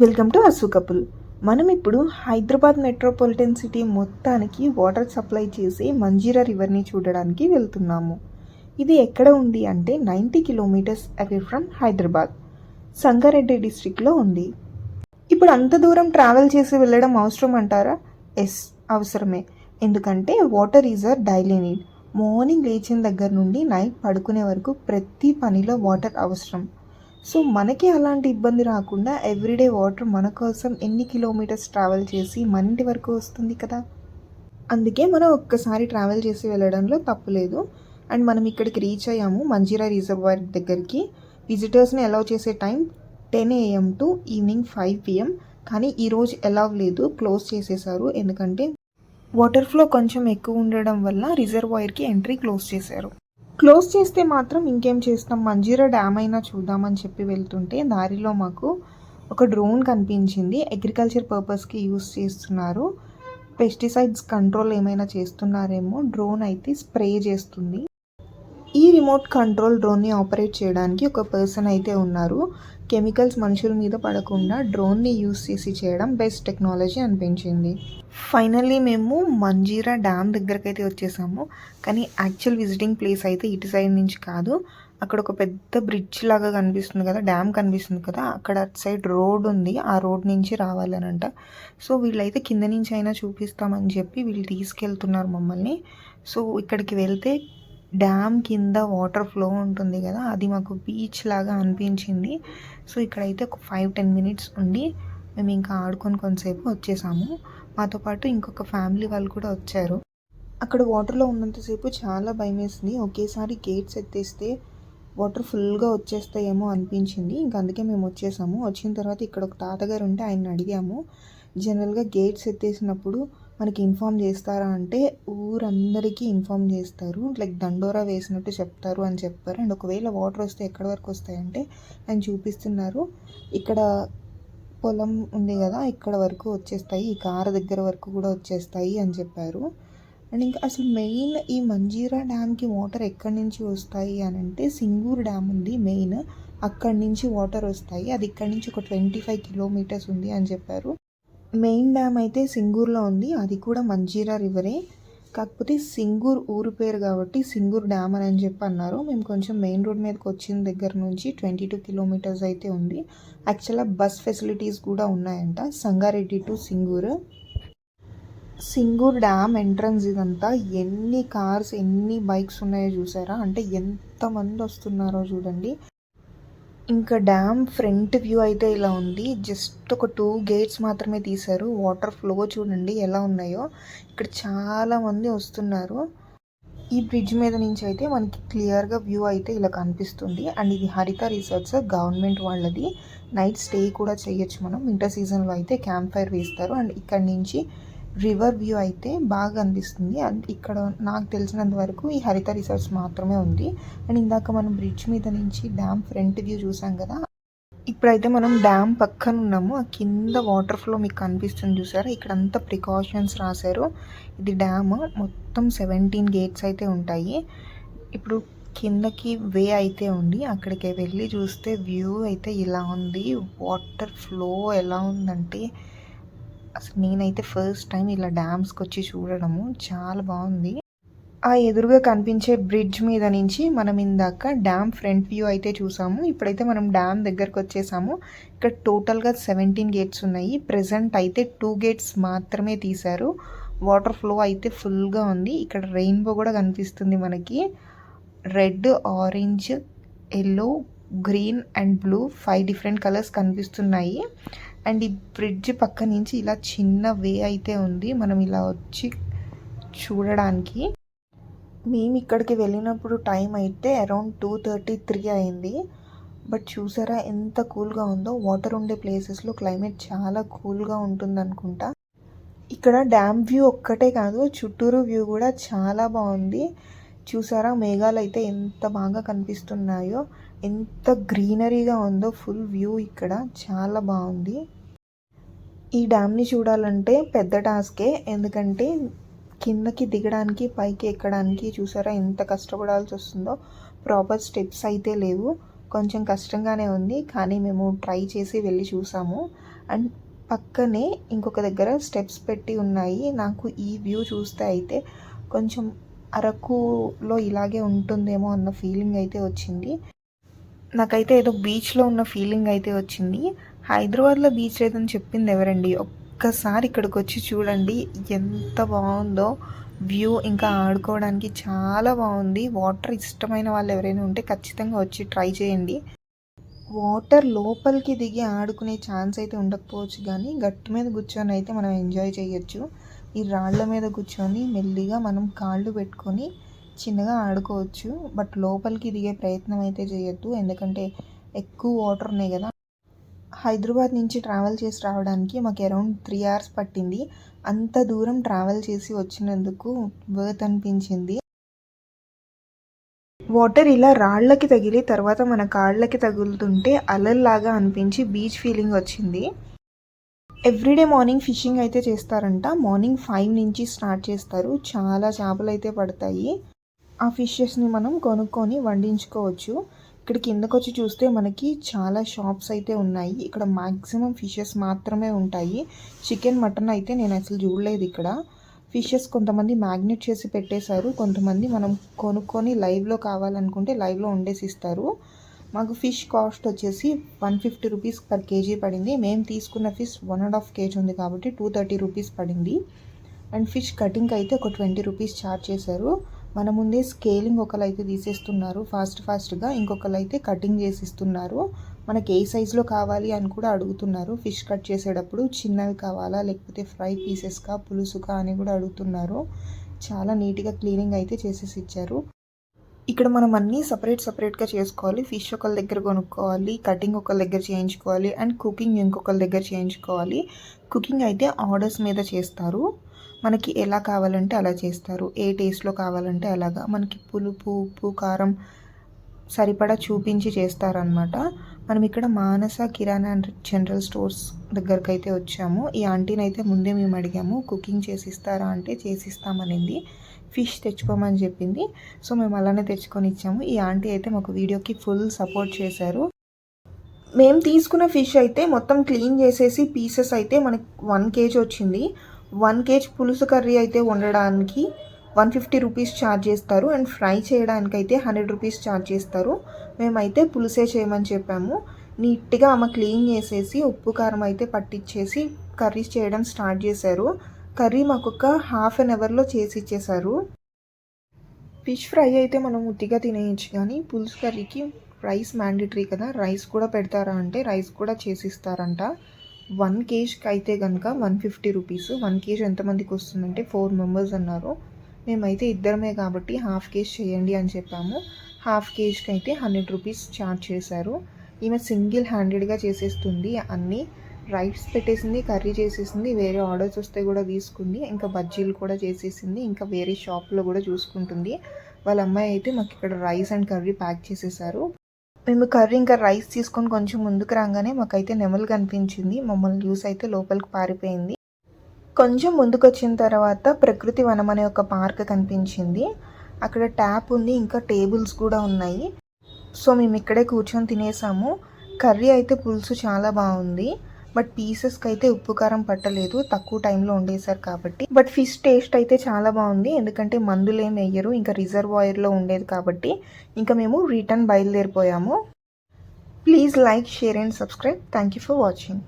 Welcome to అసు couple. మనం ఇప్పుడు Hyderabad metropolitan city మొత్తానికి వాటర్ సప్లై చేసి మంజీరా రివర్ని చూడడానికి వెళ్తున్నాము. ఇది ఎక్కడ ఉంది అంటే ninety kilometres away from Hyderabad Sangareddy డిస్ట్రిక్ట్లో ఉంది. ఇప్పుడు అంత దూరం ట్రావెల్ చేసి వెళ్ళడం అవసరం అంటారా? ఎస్ అవసరమే. ఎందుకంటే water is a daily need morning లేచిన దగ్గర నుండి నైట్ పడుకునే వరకు ప్రతి పనిలో వాటర్ అవసరం. సో మనకి అలాంటి ఇబ్బంది రాకుండా ఎవ్రీడే వాటర్ మన కోసం ఎన్ని కిలోమీటర్స్ ట్రావెల్ చేసి మన ఇంటి వరకు వస్తుంది కదా? అందుకే మనం ఒక్కసారి ట్రావెల్ చేసి వెళ్ళడంలో తప్పులేదు అండ్ మనం ఇక్కడికి రీచ్ అయ్యాము మంజీరా రిజర్వాయర్ దగ్గరికి. విజిటర్స్ని అలౌ చేసే time ten AM to evening five PM కానీ ఈరోజు అలౌ లేదు క్లోజ్ చేసేసారు. ఎందుకంటే వాటర్ ఫ్లో కొంచెం ఎక్కువ ఉండడం వల్ల రిజర్వాయర్కి ఎంట్రీ క్లోజ్ చేశారు. క్లోజ్ చేస్తే మాత్రం ఇంకేం చేస్తాం? మంజీరా డ్యామ్ అయినా చూద్దామని చెప్పి వెళ్తుంటే దారిలో మాకు ఒక డ్రోన్ కనిపించింది. అగ్రికల్చర్ పర్పస్కి యూస్ చేస్తున్నారు. పెస్టిసైడ్స్ కంట్రోల్ ఏమైనా చేస్తున్నారేమో డ్రోన్ అయితే స్ప్రే చేస్తుంది. ఈ రిమోట్ కంట్రోల్ డ్రోన్ని ఆపరేట్ చేయడానికి ఒక పర్సన్ అయితే ఉన్నారు. కెమికల్స్ మనుషుల మీద పడకుండా డ్రోన్ని యూస్ చేసి చేయడం బెస్ట్ టెక్నాలజీ అనిపించింది. ఫైనల్లీ మేము మంజీరా డ్యామ్ దగ్గరికి అయితే వచ్చేసాము. కానీ యాక్చువల్ విజిటింగ్ ప్లేస్ అయితే ఇటు సైడ్ నుంచి కాదు. అక్కడ ఒక పెద్ద బ్రిడ్జ్ లాగా కనిపిస్తుంది కదా డ్యామ్ కనిపిస్తుంది కదా అక్కడ అటు సైడ్ రోడ్ ఉంది. ఆ రోడ్ నుంచి రావాలనంట. సో వీళ్ళైతే కింద నుంచి అయినా చూపిస్తామని చెప్పి వీళ్ళు తీసుకెళ్తున్నారు మమ్మల్ని. సో ఇక్కడికి వెళ్తే డ్యామ్ కింద వాటర్ ఫ్లో ఉంటుంది కదా అది మాకు బీచ్ లాగా అనిపించింది. సో ఇక్కడైతే ఒక ఫైవ్ టెన్ మినిట్స్ ఉండి మేము ఇంకా ఆడుకొని కొంతసేపు వచ్చేసాము. మాతో పాటు ఇంకొక ఫ్యామిలీ వాళ్ళు కూడా వచ్చారు. అక్కడ వాటర్లో ఉన్నంతసేపు చాలా భయం వేసింది. ఒకేసారి గేట్స్ ఎత్తేస్తే వాటర్ ఫుల్గా వచ్చేస్తాయేమో అనిపించింది. ఇంక అందుకే మేము వచ్చేసాము. వచ్చిన తర్వాత ఇక్కడ ఒక తాతగారు ఉంటే ఆయన అడిగాము. జనరల్గా గేట్స్ ఎత్తేసినప్పుడు మనకి ఇన్ఫామ్ చేస్తారా అంటే ఊరందరికీ ఇన్ఫామ్ చేస్తారు. లైక్ దండోరా వేసినట్టు చెప్తారు అని చెప్పారు. అండ్ ఒకవేళ వాటర్ వస్తే ఎక్కడి వరకు వస్తాయంటే ఆయన చూపిస్తున్నారు. ఇక్కడ పొలం ఉంది కదా ఇక్కడ వరకు వచ్చేస్తాయి. ఈ కారు దగ్గర వరకు కూడా వచ్చేస్తాయి అని చెప్పారు. అండ్ ఇంకా అసలు మెయిన్ ఈ మంజీరా డ్యామ్కి వాటర్ ఎక్కడి నుంచి వస్తాయి అని అంటే సింగూర్ డ్యామ్ ఉంది మెయిన్. అక్కడి నుంచి వాటర్ వస్తాయి. అది ఇక్కడి నుంచి ఒక ట్వంటీ ఫైవ్ కిలోమీటర్స్ ఉంది అని చెప్పారు. మెయిన్ డ్యామ్ అయితే సింగూర్లో ఉంది. అది కూడా మంజీరా రివరే. కాకపోతే సింగూర్ ఊరు పేరు కాబట్టి సింగూర్ డ్యామ్ అని చెప్పి అన్నారు మేము కొంచెం మెయిన్ రోడ్ మీదకి వచ్చిన దగ్గర నుంచి ట్వంటీ టూ కిలోమీటర్స్ అయితే ఉంది. యాక్చువల్గా బస్ ఫెసిలిటీస్ కూడా ఉన్నాయంట. Sangareddy to Singur. Singur dam entrance ఇదంతా ఎన్ని కార్స్ ఎన్ని బైక్స్ ఉన్నాయో చూసారా? అంటే ఎంతమంది వస్తున్నారో చూడండి. ఇంకా డ్యామ్ ఫ్రంట్ వ్యూ అయితే ఇలా ఉంది. జస్ట్ ఒక టూ గేట్స్ మాత్రమే తీశారు. వాటర్ ఫ్లో చూడండి ఎలా ఉన్నాయో. ఇక్కడ చాలా మంది వస్తున్నారు. ఈ బ్రిడ్జ్ మీద నుంచి అయితే మనకి క్లియర్గా వ్యూ అయితే ఇలా కనిపిస్తుంది. అండ్ ఇది హరిత రిసార్ట్స్ గవర్నమెంట్ వాళ్ళది. నైట్ స్టే కూడా చేయొచ్చు మనం. వింటర్ సీజన్లో అయితే క్యాంప్ ఫైర్ వేస్తారు. అండ్ ఇక్కడ నుంచి రివర్ వ్యూ అయితే బాగా అనిపిస్తుంది. అండ్ ఇక్కడ నాకు తెలిసినంత వరకు ఈ హరిత రిసార్ట్స్ మాత్రమే ఉంది. అండ్ ఇందాక మనం బ్రిడ్జ్ మీద నుంచి డ్యామ్ ఫ్రంట్ వ్యూ చూసాం కదా ఇప్పుడైతే మనం డ్యామ్ పక్కన ఉన్నాము. ఆ కింద వాటర్ ఫ్లో మీకు కనిపిస్తుంది చూసారా? ఇక్కడ అంతా ప్రికాషన్స్ రాశారు. ఇది డ్యామ్ మొత్తం సెవెంటీన్ గేట్స్ అయితే ఉంటాయి. ఇప్పుడు కిందకి వే అయితే ఉంది. అక్కడికి వెళ్ళి చూస్తే వ్యూ అయితే ఇలా ఉంది. వాటర్ ఫ్లో ఎలా ఉందంటే అసలు నేనైతే ఫస్ట్ టైం ఇలా డ్యామ్స్కి వచ్చి చూడడము. చాలా బాగుంది. ఆ ఎదురుగా కనిపించే బ్రిడ్జ్ మీద నుంచి మనం ఇందాక డ్యామ్ ఫ్రంట్ వ్యూ అయితే చూసాము. ఇప్పుడైతే మనం డ్యామ్ దగ్గరకు వచ్చేసాము ఇక్కడ టోటల్గా సెవెంటీన్ గేట్స్ ఉన్నాయి. ప్రజెంట్ అయితే టూ గేట్స్ మాత్రమే తీశారు. వాటర్ ఫ్లో అయితే ఫుల్గా ఉంది. ఇక్కడ రెయిన్బో కూడా కనిపిస్తుంది మనకి. Red orange yellow green and blue five different colours కనిపిస్తున్నాయి. అండ్ ఈ బ్రిడ్జ్ పక్క నుంచి ఇలా చిన్న వే అయితే ఉంది. మనం ఇలా వచ్చి చూడడానికి. మేము ఇక్కడికి వెళ్ళినప్పుడు టైం అయితే అరౌండ్ టూ థర్టీ త్రీ అయింది. బట్ చూసారా ఎంత కూల్గా ఉందో. వాటర్ ఉండే ప్లేసెస్లో క్లైమేట్ చాలా కూల్గా ఉంటుంది అనుకుంటా. ఇక్కడ డ్యామ్ వ్యూ ఒక్కటే కాదు చుట్టూరు వ్యూ కూడా చాలా బాగుంది. చూసారా మేఘాలు అయితే ఎంత బాగా కనిపిస్తున్నాయో. ఎంత గ్రీనరీగా ఉందో ఫుల్ వ్యూ ఇక్కడ. చాలా బాగుంది. ఈ డ్యామ్ని చూడాలంటే పెద్ద టాస్కే. ఎందుకంటే కిందకి దిగడానికి పైకి ఎక్కడానికి చూసారా ఎంత కష్టపడాల్సి వస్తుందో. ప్రాపర్ స్టెప్స్ అయితే లేవు. కొంచెం కష్టంగానే ఉంది. కానీ మేము ట్రై చేసి వెళ్ళి చూసాము. అండ్ పక్కనే ఇంకొక దగ్గర స్టెప్స్ పెట్టి ఉన్నాయి. నాకు ఈ వ్యూ చూస్తే అయితే కొంచెం అరకులో ఇలాగే ఉంటుందేమో అన్న ఫీలింగ్ అయితే వచ్చింది. నాకైతే ఏదో బీచ్లో ఉన్న ఫీలింగ్ అయితే వచ్చింది. హైదరాబాద్లో బీచ్ లేదని చెప్పింది ఎవరండి? ఒక్కసారి ఇక్కడికి వచ్చి చూడండి. ఎంత బాగుందో. వ్యూ ఇంకా ఆడుకోవడానికి చాలా బాగుంది. వాటర్ ఇష్టమైన వాళ్ళు ఎవరైనా ఉంటే ఖచ్చితంగా వచ్చి ట్రై చేయండి. వాటర్ లోపలికి దిగి ఆడుకునే ఛాన్స్ అయితే ఉండకపోవచ్చు కానీ గట్టు మీద కూర్చొని అయితే మనం ఎంజాయ్ చేయొచ్చు. ఈ రాళ్ళ మీద కూర్చొని మెల్లిగా మనం కాళ్ళు పెట్టుకొని చిన్నగా ఆడుకోవచ్చు బట్ లోపలికి దిగే ప్రయత్నం అయితే చేయొద్దు. ఎందుకంటే ఎక్కువ వాటర్ ఉన్నాయి కదా. హైదరాబాద్ నుంచి ట్రావెల్ చేసి రావడానికి మాకు అరౌండ్ త్రీ అవర్స్ పట్టింది. అంత దూరం ట్రావెల్ చేసి వచ్చినందుకు వర్త్ అనిపించింది. వాటర్ ఇలా రాళ్ళకి తగిలి తర్వాత మన కాళ్ళకి తగులుతుంటే అలల్లాగా అనిపించి బీచ్ ఫీలింగ్ వచ్చింది. ఎవ్రీడే మార్నింగ్ ఫిషింగ్ అయితే చేస్తారంట. మార్నింగ్ ఫైవ్ నుంచి స్టార్ట్ చేస్తారు. చాలా చేపలు అయితే పడతాయి. ఆ ఫిషెస్ని మనం కొనుక్కొని వండించుకోవచ్చు. ఇక్కడ కిందకు వచ్చి చూస్తే మనకి చాలా షాప్స్ అయితే ఉన్నాయి. ఇక్కడ మ్యాక్సిమం ఫిషెస్ మాత్రమే ఉంటాయి. చికెన్ మటన్ అయితే నేను అసలు చూడలేదు ఇక్కడ. ఫిషెస్ కొంతమంది మ్యాగ్నెట్ చేసి పెట్టేశారు. కొంతమంది మనం కొనుక్కొని లైవ్లో కావాలనుకుంటే లైవ్లో వండేసి ఇస్తారు మాకు ఫిష్ కాస్ట్ వచ్చేసి one fifty rupees per KG పడింది. మేము తీసుకున్న fish one and half KG ఉంది కాబట్టి టూ థర్టీ రూపీస్ పడింది. అండ్ ఫిష్ కటింగ్ అయితే ఒక ట్వంటీ రూపీస్ ఛార్జ్ చేశారు. మన ముందే స్కేలింగ్ ఒకరు అయితే తీసేస్తున్నారు ఫాస్ట్ ఫాస్ట్గా ఇంకొకరు అయితే కటింగ్ చేసిస్తున్నారు. మనకి ఏ సైజులో కావాలి అని కూడా అడుగుతున్నారు. ఫిష్ కట్ చేసేటప్పుడు చిన్నవి కావాలా లేకపోతే ఫ్రై పీసెస్గా పులుసుగా అని కూడా అడుగుతున్నారు. చాలా నీట్గా క్లీనింగ్ అయితే చేసేసి ఇచ్చారు ఇక్కడ మనం అన్నీ సపరేట్ సపరేట్గా చేసుకోవాలి. ఫిష్ ఒకరి దగ్గర కొనుక్కోవాలి కటింగ్ ఒకరి దగ్గర చేయించుకోవాలి అండ్ కుకింగ్ ఇంకొకరి దగ్గర చేయించుకోవాలి. కుకింగ్ అయితే ఆర్డర్స్ మీద చేస్తారు. మనకి ఎలా కావాలంటే అలా చేస్తారు. ఏ టేస్ట్లో కావాలంటే అలాగా. మనకి పులుపు ఉప్పు కారం సరిపడా చూపించి చేస్తారనమాట మనం ఇక్కడ Manasa kirana and general stores దగ్గరకు అయితే వచ్చాము. ఈ ఆంటీని అయితే ముందే మేము అడిగాము కుకింగ్ చేసిస్తారా అంటే చేసిస్తామనింది. ఫిష్ తెచ్చుకోమని చెప్పింది. సో మేము అలానే తెచ్చుకొని ఇచ్చాము. ఈ ఆంటీ అయితే మాకు వీడియోకి ఫుల్ సపోర్ట్ చేశారు. మేము తీసుకున్న ఫిష్ అయితే మొత్తం క్లీన్ చేసేసి పీసెస్ అయితే మనకి వన్ కేజీ వచ్చింది. వన్ కేజీ పులుసు కర్రీ అయితే వండడానికి వన్ ఫిఫ్టీ రూపీస్ ఛార్జ్ చేస్తారు అండ్ ఫ్రై చేయడానికి అయితే హండ్రెడ్ రూపీస్ ఛార్జ్ చేస్తారు. మేమైతే పులుసే చేయమని చెప్పాము. నీట్గా ఆమె క్లీన్ చేసేసి ఉప్పు కారం అయితే పట్టించేసి కర్రీస్ చేయడం స్టార్ట్ చేశారు. కర్రీ మాకు ఒక హాఫ్ అన్ అవర్లో చేసి ఇచ్చేసారు ఫిష్ ఫ్రై అయితే మనం ఉత్తిగా తినేయచ్చు కానీ పులుసు కర్రీకి రైస్ మ్యాండేటరీ కదా రైస్ కూడా పెడతారా అంటే రైస్ కూడా చేసిస్తారంట వన్ కేజీకి అయితే కనుక one fifty rupees. One KG ఎంతమందికి వస్తుందంటే ఫోర్ మెంబర్స్ అన్నారు. మేమైతే ఇద్దరమే కాబట్టి హాఫ్ కేజ్ చేయండి అని చెప్పాము. హాఫ్ కేజీకి అయితే హండ్రెడ్ రూపీస్ ఛార్జ్ చేశారు. ఈమె సింగిల్ హ్యాండెడ్గా చేసేస్తుంది అన్నీ. రైస్ పెట్టేసింది కర్రీ చేసేసింది వేరే ఆర్డర్స్ వస్తే కూడా తీసుకుంది ఇంకా బజ్జీలు కూడా చేసేసింది ఇంకా వేరే షాప్లో కూడా చూసుకుంటుంది. వాళ్ళ అమ్మాయి అయితే మాకు ఇక్కడ రైస్ అండ్ కర్రీ ప్యాక్ చేసేసారు. మేము కర్రీ ఇంకా రైస్ తీసుకొని కొంచెం ముందుకు రాగానే మాకైతే నెమలు కనిపించింది. మమ్మల్ని చూసి అయితే లోపలికి పారిపోయింది. కొంచెం ముందుకు వచ్చిన తర్వాత ప్రకృతి వనం అనే ఒక పార్క్ కనిపించింది. అక్కడ ట్యాప్ ఉంది ఇంకా టేబుల్స్ కూడా ఉన్నాయి. సో మేము ఇక్కడే కూర్చొని తినేసాము. కర్రీ అయితే పులుసు చాలా బాగుంది. బట్ పీసెస్కి అయితే ఉప్పు కారం పట్టలేదు. తక్కువ టైంలో ఉండేసారు కాబట్టి. బట్ ఫిష్ టేస్ట్ అయితే చాలా బాగుంది. ఎందుకంటే మందులేం వేయరు. ఇంకా రిజర్వాయర్లో ఉండేది కాబట్టి. ఇంకా మేము return బయలుదేరిపోయాము. Please like share and subscribe. Thank you for watching